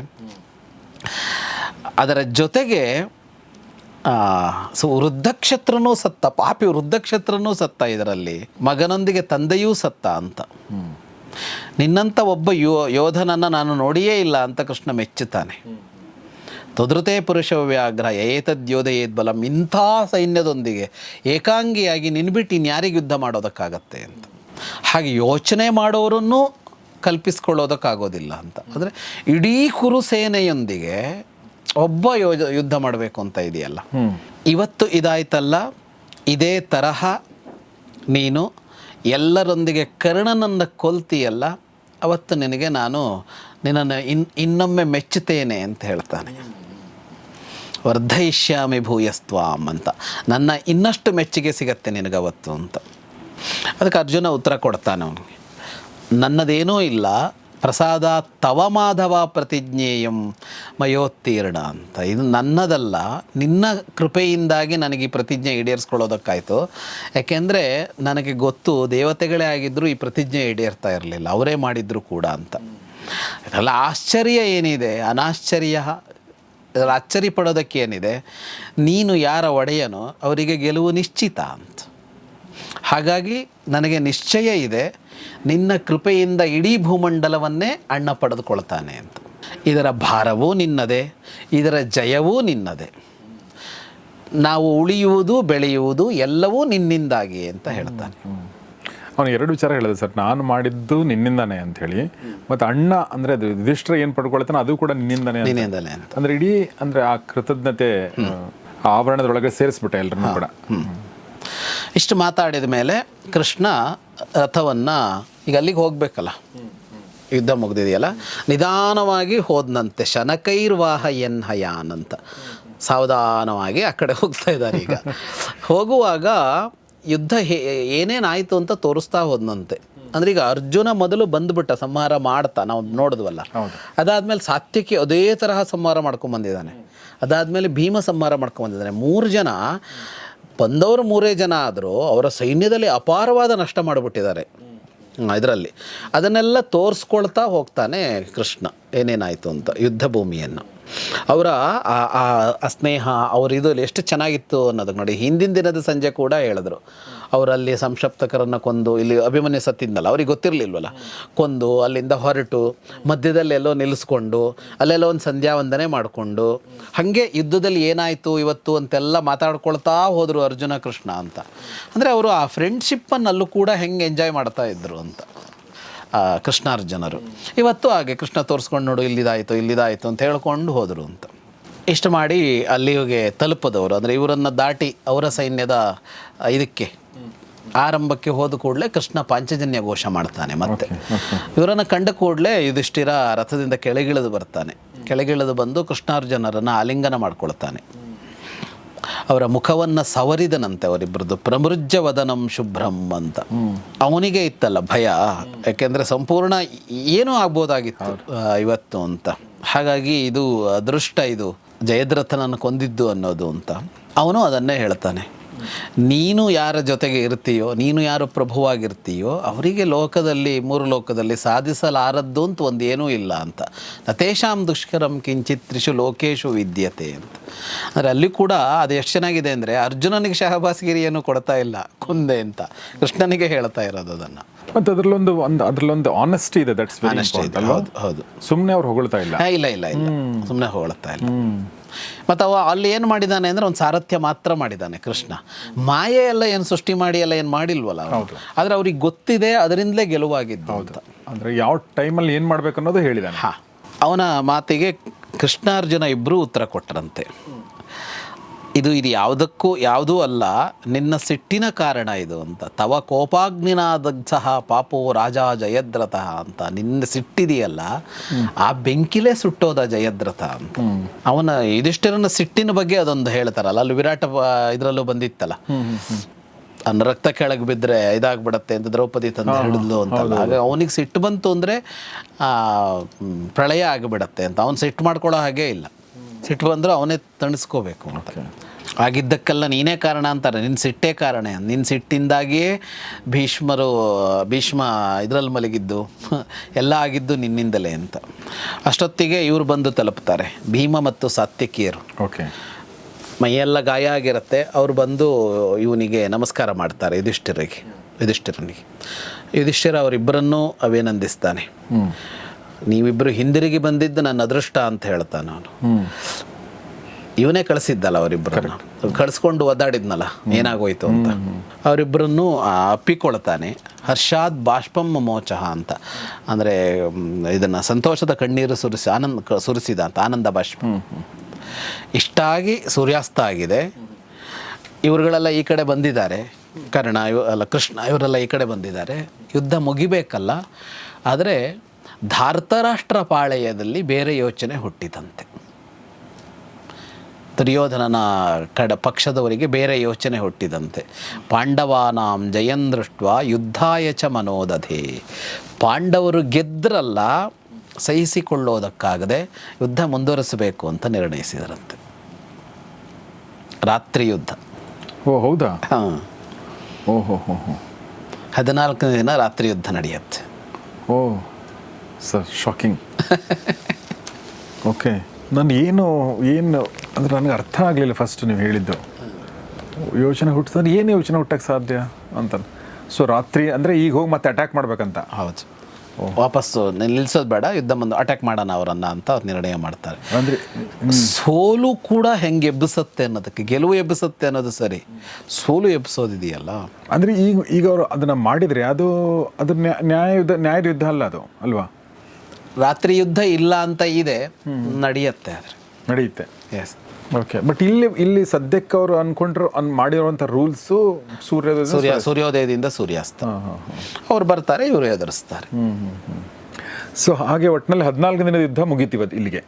ಅದರ ಜೊತೆಗೆ ಸೊ ವೃದ್ಧಕ್ಷತ್ರನೂ ಸತ್ತ, ಪಾಪಿ ವೃದ್ಧಕ್ಷತ್ರನೂ ಸತ್ತ ಇದರಲ್ಲಿ. ಮಗನೊಂದಿಗೆ ತಂದೆಯೂ ಸತ್ತ ಅಂತ. ನಿನ್ನಂಥ ಒಬ್ಬ ಯೋ ಯೋಧನನ್ನು ನಾನು ನೋಡಿಯೇ ಇಲ್ಲ ಅಂತ ಕೃಷ್ಣ ಮೆಚ್ಚುತ್ತಾನೆ. ತದೃತೆ ಪುರುಷ ವ್ಯಾಘ್ರ ಏತದ್ಯೋಧಯೇದ್ ಬಲಂ ಇಂಥ ಸೈನ್ಯದೊಂದಿಗೆ ಏಕಾಂಗಿಯಾಗಿ ನಿನ್ಬಿಟ್ಟು ಇನ್ಯಾರಿಗೆ ಯುದ್ಧ ಮಾಡೋದಕ್ಕಾಗತ್ತೆ ಅಂತ. ಹಾಗೆ ಯೋಚನೆ ಮಾಡೋರನ್ನು ಕಲ್ಪಿಸ್ಕೊಳ್ಳೋದಕ್ಕಾಗೋದಿಲ್ಲ ಅಂತ. ಅಂದರೆ ಇಡೀ ಕುರು ಸೇನೆಯೊಂದಿಗೆ ಒಬ್ಬ ಯೋಜ ಯುದ್ಧ ಮಾಡಬೇಕು ಅಂತ ಇದೆಯಲ್ಲ. ಇವತ್ತು ಇದಾಯ್ತಲ್ಲ ಇದೇ ತರಹ ನೀನು ಎಲ್ಲರೊಂದಿಗೆ ಕರ್ಣನನ್ನು ಕೊಲ್ತೀಯಲ್ಲ, ಅವತ್ತು ನಿನಗೆ ನಾನು ನಿನ್ನನ್ನು ಇನ್, ಇನ್ನೊಮ್ಮೆ ಮೆಚ್ಚುತ್ತೇನೆ ಅಂತ ಹೇಳ್ತಾನೆ. ವರ್ಧಯಿಷ್ಯಾಮಿ ಭೂಯಸ್ತ್ವಾಂ ಅಂತ. ನನ್ನ ಇನ್ನಷ್ಟು ಮೆಚ್ಚುಗೆ ಸಿಗತ್ತೆ ನಿನಗವತ್ತು ಅಂತ. ಅದಕ್ಕೆ ಅರ್ಜುನ ಉತ್ತರ ಕೊಡ್ತಾನೆ ಅವನಿಗೆ. ನನ್ನದೇನೂ ಇಲ್ಲ ಪ್ರಸಾದ ತವ ಮಾಧವ ಪ್ರತಿಜ್ಞೇಯಂ ಮಯೋತ್ತೀರ್ಣ ಅಂತ ಇದು ನನ್ನದಲ್ಲ, ನಿನ್ನ ಕೃಪೆಯಿಂದಾಗಿ ನನಗೆ ಈ ಪ್ರತಿಜ್ಞೆ ಈಡೇರಿಸ್ಕೊಳ್ಳೋದಕ್ಕಾಯಿತು. ಯಾಕೆಂದರೆ ನನಗೆ ಗೊತ್ತು ದೇವತೆಗಳೇ ಆಗಿದ್ದರೂ ಈ ಪ್ರತಿಜ್ಞೆ ಈಡೇರ್ತಾ ಇರಲಿಲ್ಲ, ಅವರೇ ಮಾಡಿದ್ರು ಕೂಡ ಅಂತ. ಇದರಲ್ಲಿ ಆಶ್ಚರ್ಯ ಏನಿದೆ? ಅನಾಶ್ಚರ್ಯ ಇದರ ಅಚ್ಚರಿ ಪಡೋದಕ್ಕೆ ಏನಿದೆ ನೀನು ಯಾರ ಒಡೆಯನೋ ಅವರಿಗೆ ಗೆಲುವು ನಿಶ್ಚಿತ ಅಂತ. ಹಾಗಾಗಿ ನನಗೆ ನಿಶ್ಚಯ ಇದೆ ನಿನ್ನ ಕೃಪೆಯಿಂದ ಇಡೀ ಭೂಮಂಡಲವನ್ನೇ ಅಣ್ಣ ಪಡೆದುಕೊಳ್ತಾನೆ ಅಂತ. ಇದರ ಭಾರವೂ ನಿನ್ನದೇ ಇದರ ಜಯವೂ ನಿನ್ನದೇ. ನಾವು ಉಳಿಯುವುದು ಬೆಳೆಯುವುದು ಎಲ್ಲವೂ ನಿನ್ನಿಂದಾಗಿ ಅಂತ ಹೇಳ್ತಾನೆ. ಅವನು ಎರಡು ವಿಚಾರ ಹೇಳಿದೆ ಸರ್. ನಾನು ಮಾಡಿದ್ದು ನಿನ್ನಿಂದಾನೆ ಅಂತ ಹೇಳಿ ಮತ್ತೆ ಅಣ್ಣ ಅಂದ್ರೆ ಅದು ಯುಧಿಷ್ಠಿರ ಏನ್ ಪಡ್ಕೊಳ್ತಾನೆ ಅದು ಕೂಡ ನಿನ್ನಿಂದಾನೆ ಅಂತ. ಅಂದ್ರೆ ಇಡೀ ಅಂದ್ರೆ ಆ ಕೃತಜ್ಞತೆ ಆ ಆವರಣದೊಳಗೆ ಸೇರಿಸ್ಬಿಟ್ಟೆ ಎಲ್ಲರನ್ನೂ ಕೂಡ. ಇಷ್ಟು ಮಾತಾಡಿದ ಮೇಲೆ ಕೃಷ್ಣ ರಥವನ್ನು ಈಗ ಅಲ್ಲಿಗೆ ಹೋಗಬೇಕಲ್ಲ? ಯುದ್ಧ ಮುಗ್ದಿದೆಯಲ್ಲ? ನಿಧಾನವಾಗಿ ಹೋದನಂತೆ ಶನಕೈರ್ವಾಹ ಎನ್ ಹಯಾನ್ ಅಂತ. ಸಾವಧಾನವಾಗಿ ಆ ಕಡೆ ಹೋಗ್ತಾ ಇದ್ದಾರೆ ಈಗ. ಹೋಗುವಾಗ ಯುದ್ಧ ಹೇ ಏನೇನಾಯಿತು ಅಂತ ತೋರಿಸ್ತಾ ಹೋದ್ನಂತೆ. ಅಂದ್ರೆ ಈಗ ಅರ್ಜುನ ಮೊದಲು ಬಂದ್ಬಿಟ್ಟ ಸಂಹಾರ ಮಾಡ್ತಾ ನಾವು ನೋಡಿದ್ವಲ್ಲ. ಅದಾದ್ಮೇಲೆ ಸಾತ್ಯಕ್ಕೆ ಅದೇ ತರಹ ಸಂಹಾರ ಮಾಡ್ಕೊಂಡ್ ಬಂದಿದ್ದಾನೆ ಅದಾದ್ಮೇಲೆ ಭೀಮ ಸಂಹಾರ ಮಾಡ್ಕೊಂಡ್ ಬಂದಿದ್ದಾನೆ ಮೂರು ಜನ ಬಂದವರು ಮೂರೇ ಜನ ಆದರೂ ಅವರ ಸೈನ್ಯದಲ್ಲಿ ಅಪಾರವಾದ ನಷ್ಟ ಮಾಡಿಬಿಟ್ಟಿದ್ದಾರೆ. ಇದರಲ್ಲಿ. ಅದನ್ನೆಲ್ಲ ತೋರಿಸ್ಕೊಳ್ತಾ ಹೋಗ್ತಾನೆ ಕೃಷ್ಣ. ಏನೇನಾಯಿತು ಅಂತ, ಯುದ್ಧ ಭೂಮಿಯನ್ನು. ಅವರ ಆ- ಸ್ನೇಹ, ಅವ್ರ ಇದು ಎಷ್ಟು ಚೆನ್ನಾಗಿತ್ತು ಅನ್ನೋದಕ್ಕೆ ನೋಡಿ, ಹಿಂದಿನ ದಿನದ ಸಂಜೆ ಕೂಡ ಹೇಳಿದ್ರು. ಅವರಲ್ಲಿ ಸಂಕ್ಷಪ್ತಕರನ್ನು ಕೊಂದು, ಇಲ್ಲಿ ಅಭಿಮನ್ಯು ಸತ್ತಿದ್ನಲ್ಲ ಅವ್ರಿಗೆ ಗೊತ್ತಿರಲಿಲ್ವಲ್ಲ? ಕೊಂದು, ಅಲ್ಲಿಂದ ಹೊರಟು ಮಧ್ಯದಲ್ಲೆಲ್ಲೋ ನಿಲ್ಲಿಸ್ಕೊಂಡು, ಅಲ್ಲೆಲ್ಲೋ ಒಂದು ಸಂಧ್ಯಾ ವಂದನೆ ಮಾಡಿಕೊಂಡು, ಹಾಗೆ ಯುದ್ಧದಲ್ಲಿ ಏನಾಯಿತು ಇವತ್ತು ಅಂತೆಲ್ಲ ಮಾತಾಡ್ಕೊಳ್ತಾ ಹೋದರು ಅರ್ಜುನ, ಕೃಷ್ಣ ಅಂತ. ಅಂದರೆ ಅವರು ಆ ಫ್ರೆಂಡ್ಶಿಪ್ಪನ್ನು ಅಲ್ಲೂ ಕೂಡ ಹೆಂಗೆ ಎಂಜಾಯ್ ಮಾಡ್ತಾ ಇದ್ರು ಅಂತ. ಕೃಷ್ಣಾರ್ಜುನರು. ಇವತ್ತು ಹಾಗೆ ಕೃಷ್ಣ ತೋರಿಸ್ಕೊಂಡು ನೋಡು ಇಲ್ಲಿದಾಯಿತು ಇಲ್ಲಿದಾಯಿತು ಅಂತ ಹೇಳ್ಕೊಂಡು ಹೋದರು ಅಂತ. ಇಷ್ಟು ಮಾಡಿ ಅಲ್ಲಿಗೆ ತಲುಪದವರು ಅಂದರೆ ಇವರನ್ನು ದಾಟಿ ಅವರ ಸೈನ್ಯದ ಇದಕ್ಕೆ ಆರಂಭಕ್ಕೆ ಹೋದ ಕೂಡಲೇ ಕೃಷ್ಣ ಪಾಂಚಜನ್ಯ ಘೋಷ ಮಾಡ್ತಾನೆ ಮತ್ತೆ. ಇವರನ್ನು ಕಂಡ ಕೂಡಲೇ ಯುಧಿಷ್ಠಿರ ರಥದಿಂದ ಕೆಳಗಿಳಿದು ಬರ್ತಾನೆ. ಕೆಳಗಿಳಿದು ಬಂದು ಕೃಷ್ಣಾರ್ಜುನರನ್ನು ಆಲಿಂಗನ ಮಾಡ್ಕೊಳ್ತಾನೆ. ಅವರ ಮುಖವನ್ನು ಸವರಿದನಂತೆ ಅವರಿಬ್ಬರದ್ದು ಪ್ರಮೃಜ್ಯ ವದನಂ ಶುಭ್ರಂ ಅಂತ. ಅವನಿಗೆ ಇತ್ತಲ್ಲ ಭಯ. ಯಾಕೆಂದರೆ ಸಂಪೂರ್ಣ ಏನೂ ಆಗ್ಬೋದಾಗಿತ್ತು. ಇವತ್ತು ಅಂತ. ಹಾಗಾಗಿ ಇದು ಅದೃಷ್ಟ ಇದು. ಜಯದ್ರಥನನ್ನು ಕೊಂದಿದ್ದು ಅನ್ನೋದು ಅಂತ. ಅವನು ಅದನ್ನೇ ಹೇಳ್ತಾನೆ. ನೀನು ಯಾರ ಜೊತೆಗೆ ಇರ್ತೀಯೋ ನೀನು ಯಾರು ಪ್ರಭುವಾಗಿರ್ತೀಯೋ ಅವರಿಗೆ ಲೋಕದಲ್ಲಿ ಮೂರು ಲೋಕದಲ್ಲಿ ಸಾಧಿಸಲಾರದ್ದು ಅಂತ ಒಂದೇನೂ ಏನೂ ಇಲ್ಲ ಅಂತ. ನತೇಶಾಂ ದುಷ್ಕರಂ ಕಿಂಚಿತ್ ತ್ರಿಷು ಲೋಕೇಶು ವಿದ್ಯತೆ ಅಂತ. ಅಂದರೆ ಅಲ್ಲಿ ಕೂಡ ಅದು ಎಷ್ಟು ಚೆನ್ನಾಗಿದೆ ಅಂದರೆ ಅರ್ಜುನನಿಗೆ ಶಹಬಾಸ್ಗಿರಿಯನ್ನು ಕೊಡ್ತಾ ಇಲ್ಲ ಕುಂದೆ ಅಂತ. ಕೃಷ್ಣನಿಗೆ ಹೇಳ್ತಾ ಇರೋದು ಅದನ್ನು. ಮತ್ತೆ ಅದರಲ್ಲೊಂದು ಒಂದು ಅದರಲ್ಲೊಂದು ಆನೆಸ್ಟಿ ಇದೆ ದಟ್ಸ್ ವೆರಿ ಇದೆ. ಹೌದು ಹೌದು. ಸುಮ್ಮನೆ ಅವ್ರು ಹೊಗಳ್ತಾ ಇಲ್ಲ. ಇಲ್ಲ ಇಲ್ಲ ಇಲ್ಲ. ಸುಮ್ಮನೆ ಹೊಗಳ್ತಾ ಇಲ್ಲ. ಮತ್ತು ಅವ ಅಲ್ಲಿ ಏನು ಮಾಡಿದ್ದಾನೆ ಅಂದರೆ ಒಂದು ಸಾರಥ್ಯ ಮಾತ್ರ ಮಾಡಿದ್ದಾನೆ ಕೃಷ್ಣ. ಮಾಯೆ ಎಲ್ಲ ಏನು ಸೃಷ್ಟಿ ಮಾಡಿ ಎಲ್ಲ ಏನು ಮಾಡಿಲ್ವಲ್ಲ ಆದರೆ ಅವ್ರಿಗೆ ಗೊತ್ತಿದೆ ಅದರಿಂದಲೇ ಗೆಲುವಾಗಿದ್ದು ಅಂತ. ಅಂದರೆ ಯಾವ ಟೈಮಲ್ಲಿ ಏನು ಮಾಡಬೇಕು ಅನ್ನೋದು ಹೇಳಿದಾನೆ. ಹಾಂ. ಅವನ ಮಾತಿಗೆ ಕೃಷ್ಣಾರ್ಜುನ ಇಬ್ಬರೂ ಉತ್ತರ ಕೊಟ್ಟರಂತೆ ಇದು ಇದು ಯಾವುದಕ್ಕೂ ಯಾವುದೂ ಅಲ್ಲ ನಿನ್ನ ಸಿಟ್ಟಿನ ಕಾರಣ ಇದು ಅಂತ. ತವ ಕೋಪಾಗ್ನಿನಾದಗ್ಧಃ ಪಾಪೋ ರಾಜ ಜಯದ್ರಥ ಅಂತ. ನಿನ್ನ ಸಿಟ್ಟಿದೆಯಲ್ಲ ಆ ಬೆಂಕಿಲೇ ಸುಟ್ಟೋದ ಜಯದ್ರಥ ಅಂತ. ಅವನ ಯುಧಿಷ್ಠಿರನ ಸಿಟ್ಟಿನ ಬಗ್ಗೆ ಅದೊಂದು ಹೇಳ್ತಾರಲ್ಲ ಅಲ್ಲಿ ವಿರಾಟ ಇದರಲ್ಲೂ ಬಂದಿತ್ತಲ್ಲ. ಅನ್ನ ರಕ್ತ ಕೆಳಗೆ ಬಿದ್ದರೆ ಇದಾಗ್ಬಿಡತ್ತೆ ಅಂತ ದ್ರೌಪದಿ ತಂದು ಹಿಡಿದ್ಲು ಅಂತ. ಅವನಿಗೆ ಸಿಟ್ಟು ಬಂತು ಅಂದರೆ ಪ್ರಳಯ ಆಗಿಬಿಡತ್ತೆ ಅಂತ. ಅವ್ನು ಸಿಟ್ಟು ಮಾಡ್ಕೊಳ್ಳೋ ಹಾಗೆ ಇಲ್ಲ. ಸಿಟ್ಟು ಬಂದರೂ ಅವನೇ ತಣಿಸ್ಕೋಬೇಕು ಅಂತ. ಆಗಿದ್ದಕ್ಕೆಲ್ಲ ನೀನೇ ಕಾರಣ ಅಂತಾರೆ. ನಿನ್ನ ಸಿಟ್ಟೇ ಕಾರಣ. ನಿನ್ನ ಸಿಟ್ಟಿಂದಾಗಿಯೇ ಭೀಷ್ಮರು ಭೀಷ್ಮ ಇದರಲ್ಲಿ ಮಲಗಿದ್ದು ಎಲ್ಲ ಆಗಿದ್ದು ನಿನ್ನಿಂದಲೇ ಅಂತ. ಅಷ್ಟೊತ್ತಿಗೆ ಇವರು ಬಂದು ತಲುಪ್ತಾರೆ. ಭೀಮ ಮತ್ತು ಸಾತ್ಯಕಿಯರು ಓಕೆ. ಮೈಯೆಲ್ಲ ಗಾಯ ಆಗಿರುತ್ತೆ. ಅವರು ಬಂದು ಇವನಿಗೆ ನಮಸ್ಕಾರ ಮಾಡ್ತಾರೆ ಯುಧಿಷ್ಠಿರಿಗೆ ಯುಧಿಷ್ಠಿರನಿಗೆ. ಯುಧಿಷ್ಠಿರ ಅವರಿಬ್ಬರನ್ನೂ ಅಭಿನಂದಿಸ್ತಾನೆ. ನೀವಿಬ್ಬರು ಹಿಂದಿರುಗಿ ಬಂದಿದ್ದು ನನ್ನ ಅದೃಷ್ಟ ಅಂತ ಹೇಳ್ತಾನೆ ಅವನು ಇವನೇ ಕಳಿಸಿದ್ದಲ್ಲ ಅವರಿಬ್ಬರನ್ನ ಕಳಿಸ್ಕೊಂಡು ಒದ್ದಾಡಿದ್ನಲ್ಲ ಏನಾಗೋಯ್ತು ಅಂತ. ಅವರಿಬ್ಬರನ್ನು ಅಪ್ಪಿಕೊಳ್ತಾನೆ. ಹರ್ಷಾದ್ ಬಾಷ್ಪಂ ಮೋಚಃ ಅಂತ. ಅಂದರೆ ಇದನ್ನು ಸಂತೋಷದ ಕಣ್ಣೀರು ಸುರಿಸಿ ಆನಂದ ಸುರಿಸಿದ ಅಂತ ಆನಂದ ಬಾಷ್ಪ. ಇಷ್ಟಾಗಿ ಸೂರ್ಯಾಸ್ತ ಆಗಿದೆ. ಇವರುಗಳೆಲ್ಲ ಈ ಕಡೆ ಬಂದಿದ್ದಾರೆ. ಕರ್ಣ ಇವ ಅಲ್ಲ ಕೃಷ್ಣ ಇವರೆಲ್ಲ ಈ ಕಡೆ ಬಂದಿದ್ದಾರೆ. ಯುದ್ಧ ಮುಗಿಬೇಕಲ್ಲ. ಆದರೆ ಧಾರ್ತರಾಷ್ಟ್ರ ಪಾಳೆಯದಲ್ಲಿ ಬೇರೆ ಯೋಚನೆ ಹುಟ್ಟಿತಂತೆ ದುರ್ಯೋಧನನ ಕಡ ಪಕ್ಷದವರಿಗೆ ಬೇರೆ ಯೋಚನೆ ಹುಟ್ಟಿದಂತೆ. ಪಾಂಡವಾನಾಂ ಜಯಂದೃಷ್ಟ ಯುದ್ಧಾಯ ಚ ಮನೋದಧೆ. ಪಾಂಡವರು ಗೆದ್ರಲ್ಲ ಸಹಿಸಿಕೊಳ್ಳೋದಕ್ಕಾಗದೆ ಯುದ್ಧ ಮುಂದುವರಿಸಬೇಕು ಅಂತ ನಿರ್ಣಯಿಸಿದರಂತೆ. ರಾತ್ರಿ ಯುದ್ಧ. ಓ ಹೌದಾ? ಹಾಂ. ಓಹೋ ಹೋ ಹೋ ಹೋ. ಹದಿನಾಲ್ಕನೇ ದಿನ ರಾತ್ರಿ ಯುದ್ಧ ನಡೆಯುತ್ತೆ. ಓ ಸರ್ ಶಾಕಿಂಗ್ ಓಕೆ ನಾನು ಏನು ಏನು ಅಂದರೆ ನನಗೆ ಅರ್ಥ ಆಗಲಿಲ್ಲ ಫಸ್ಟ್ ನೀವು ಹೇಳಿದ್ದು. ಯೋಚನೆ ಹುಟ್ಟಿದ್ರೆ ಏನು ಯೋಚನೆ ಹುಟ್ಟಕ್ಕೆ ಸಾಧ್ಯ ಅಂತ ಸೊ ರಾತ್ರಿ ಅಂದರೆ ಈಗ ಹೋಗಿ ಮತ್ತೆ ಅಟ್ಯಾಕ್ ಮಾಡ್ಬೇಕಂತ. ಹೌದು. ವಾಪಸ್ಸು ನಿಲ್ಲಿಸೋದು ಬೇಡ ಯುದ್ಧ ಬಂದು ಅಟ್ಯಾಕ್ ಮಾಡೋಣ ಅವರನ್ನ ಅಂತ ಅವ್ರು ನಿರ್ಣಯ ಮಾಡ್ತಾರೆ. ಅಂದರೆ ಸೋಲು ಕೂಡ ಹೆಂಗೆ ಎಬ್ಬಿಸುತ್ತೆ ಅನ್ನೋದಕ್ಕೆ ಗೆಲುವು ಎಬ್ಬಿಸುತ್ತೆ ಅನ್ನೋದು ಸರಿ. ಸೋಲು ಎಬ್ಬಿಸೋದಿದೆಯಲ್ಲ. ಅಂದರೆ ಈಗ ಈಗ ಅವರು ಅದನ್ನು ಮಾಡಿದರೆ ಅದು ಅದು ನ್ಯಾ- ನ್ಯಾಯ ಯುದ್ಧ ನ್ಯಾಯದ ಯುದ್ಧ ಅಲ್ಲ ಅದು ಅಲ್ವಾ? ರಾತ್ರಿ ಯುದ್ಧ ಇಲ್ಲ ಅಂತ ಇದೆ ನಡೆಯುತ್ತೆ ಆದರೆ. ನಡೆಯುತ್ತೆ. ಎಸ್ ಓಕೆ ಬಟ್ ಇಲ್ಲಿ ಇಲ್ಲಿ ಸದ್ಯಕ್ಕೆ ಅವರು ಅನ್ಕೊಂಡ್ರು ಅನ್ ಮಾಡಿರುವಂಥ ರೂಲ್ಸು ಸೂರ್ಯೋದಯ ಸೂರ್ಯ ಸೂರ್ಯೋದಯದಿಂದ ಸೂರ್ಯಾಸ್ತ. ಅವ್ರು ಬರ್ತಾರೆ ಇವರು ಎದುರಿಸ್ತಾರೆ. ಸೊ ಹಾಗೆ ಒಟ್ಟಿನಲ್ಲಿ ಹದಿನಾಲ್ಕು ದಿನದ ಯುದ್ಧ ಮುಗೀತು ಇಲ್ಲಿಗೆ.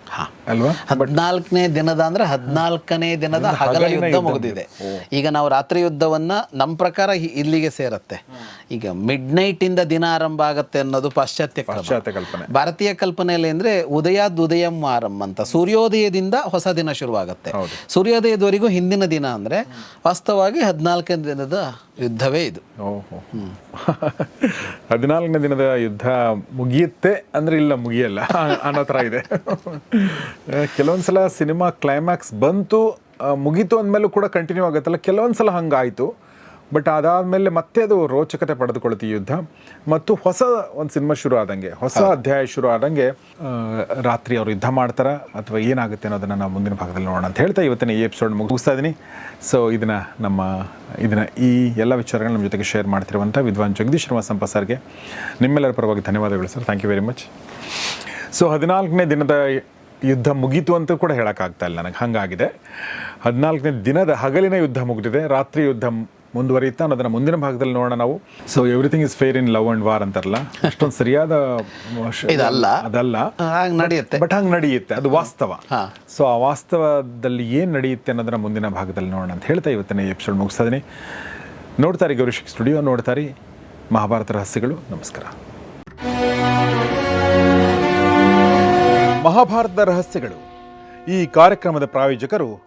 ಅಲ್ವಾ? ಹದಿನಾಲ್ಕನೇ ದಿನದ ಅಂದ್ರೆ ಹದಿನಾಲ್ಕನೇ ದಿನದ ಹಗಲ ಯುದ್ಧ ಮುಗಿದಿದೆ. ಈಗ ನಾವು ರಾತ್ರಿ ಯುದ್ಧವನ್ನ ನಮ್ಮ ಪ್ರಕಾರ ಇಲ್ಲಿಗೆ ಸೇರತ್ತೆ. ಈಗ ಮಿಡ್ ನೈಟ್ ಇಂದ ದಿನ ಆರಂಭ ಆಗತ್ತೆ ಅನ್ನೋದು ಪಾಶ್ಚಾತ್ಯ ಪಾಶ್ಚಾತ್ಯ ಕಲ್ಪನೆ. ಭಾರತೀಯ ಕಲ್ಪನೆಯಲ್ಲಿ ಅಂದ್ರೆ ಉದಯದ್ ಉದಯಂ ಆರಂಭ ಅಂತ. ಸೂರ್ಯೋದಯದಿಂದ ಹೊಸ ದಿನ ಶುರುವಾಗುತ್ತೆ. ಸೂರ್ಯೋದಯದವರೆಗೂ ಹಿಂದಿನ ದಿನ ಅಂದ್ರೆ ವಾಸ್ತವವಾಗಿ ಹದಿನಾಲ್ಕನೇ ದಿನದ ಯುದ್ಧವೇ ಇದು. ಓಹೋ. ಹದಿನಾಲ್ಕನೇ ದಿನದ ಯುದ್ಧ ಮುಗಿಯುತ್ತೆ ಅಂದ್ರೆ ಇಲ್ಲ ಮುಗಿಯಲ್ಲ ಅನ್ನೋ ಥರ ಇದೆ. ಕೆಲವೊಂದ್ಸಲ ಸಿನಿಮಾ ಕ್ಲೈಮ್ಯಾಕ್ಸ್ ಬಂತು ಮುಗಿತು ಅಂದಮೇಲೂ ಕೂಡ ಕಂಟಿನ್ಯೂ ಆಗುತ್ತಲ್ಲ. ಕೆಲವೊಂದ್ಸಲ ಹಂಗಾಯಿತು. ಬಟ್ ಅದಾದಮೇಲೆ ಮತ್ತೆ ಅದು ರೋಚಕತೆ ಪಡೆದುಕೊಳ್ಳುತ್ತೆ ಯುದ್ಧ. ಮತ್ತು ಹೊಸ ಒಂದು ಸಿನಿಮಾ ಶುರು ಆದಂಗೆ ಹೊಸ ಅಧ್ಯಾಯ ಶುರು ಆದಂಗೆ ರಾತ್ರಿ ಅವರು ಯುದ್ಧ ಮಾಡ್ತಾರ ಅಥವಾ ಏನಾಗುತ್ತೆ ಅನ್ನೋದನ್ನು ನಾವು ಮುಂದಿನ ಭಾಗದಲ್ಲಿ ನೋಡೋಣ ಅಂತ ಹೇಳ್ತಾ ಇವತ್ತಿನ ಈ ಎಪಿಸೋಡ್ ಮುಗಿಸ್ತಾ ಇದ್ದೀನಿ ಸೊ ಇದನ್ನು ನಮ್ಮ ಇದನ್ನು ಈ ಎಲ್ಲ ವಿಚಾರಗಳನ್ನ ನಮ್ಮ ಜೊತೆಗೆ ಶೇರ್ ಮಾಡ್ತಿರುವಂಥ ವಿದ್ವಾನ್ ಜಗದೀಶ್ ಶರ್ಮಾ ಸಂಪಸರ್ಗೆ ನಿಮ್ಮೆಲ್ಲರ ಪರವಾಗಿ ಧನ್ಯವಾದಗಳು sir. Thank you very much so ಹದಿನಾಲ್ಕನೇ ದಿನದ ಯುದ್ಧ ಮುಗೀತು ಅಂತ ಕೂಡ ಹೇಳೋಕ್ಕಾಗ್ತಾ ಇಲ್ಲ ನನಗೆ. ಹಾಗಾಗಿದೆ. ಹದಿನಾಲ್ಕನೇ ದಿನದ ಹಗಲಿನ ಯುದ್ಧ ಮುಗಿದಿದೆ. ರಾತ್ರಿ ಯುದ್ಧ ಮುಂದುವರಿಯುತ್ತಾ ಅನ್ನೋದನ್ನ ಮುಂದಿನ ಭಾಗದಲ್ಲಿ ನೋಡೋಣ ನಾವು. So everything is fair in love and war ಅಂತಾರಲ್ಲ? ಅಷ್ಟೊಂದು ಸರಿಯಾದ ಇದಲ್ಲ. ಅದಲ್ಲ. ಹಾಗೆ ನಡೆಯುತ್ತೆ. ಬಟ್ ಹಂಗೆ ನಡೆಯುತ್ತೆ. ಅದು ವಾಸ್ತವ. ಸೊ ಆ ವಾಸ್ತವದಲ್ಲಿ ಏನು ನಡೆಯುತ್ತೆ ಅನ್ನೋದನ್ನ ಮುಂದಿನ ಭಾಗದಲ್ಲಿ ನೋಡೋಣ ಅಂತ ಹೇಳ್ತಾ ಇವತ್ತಿನ ಎಪಿಸೋಡ್ ಮುಗಿಸ್ತಾ ಇದೀನಿ ನೋಡ್ತಾರೆ ಗೌರಿಶಿಕ್ ಸ್ಟುಡಿಯೋ ನೋಡ್ತಾರೆ ಮಹಾಭಾರತ ರಹಸ್ಯಗಳು. ನಮಸ್ಕಾರ. ಮಹಾಭಾರತದ ರಹಸ್ಯಗಳು. ಈ ಕಾರ್ಯಕ್ರಮದ ಪ್ರಾಯೋಜಕರು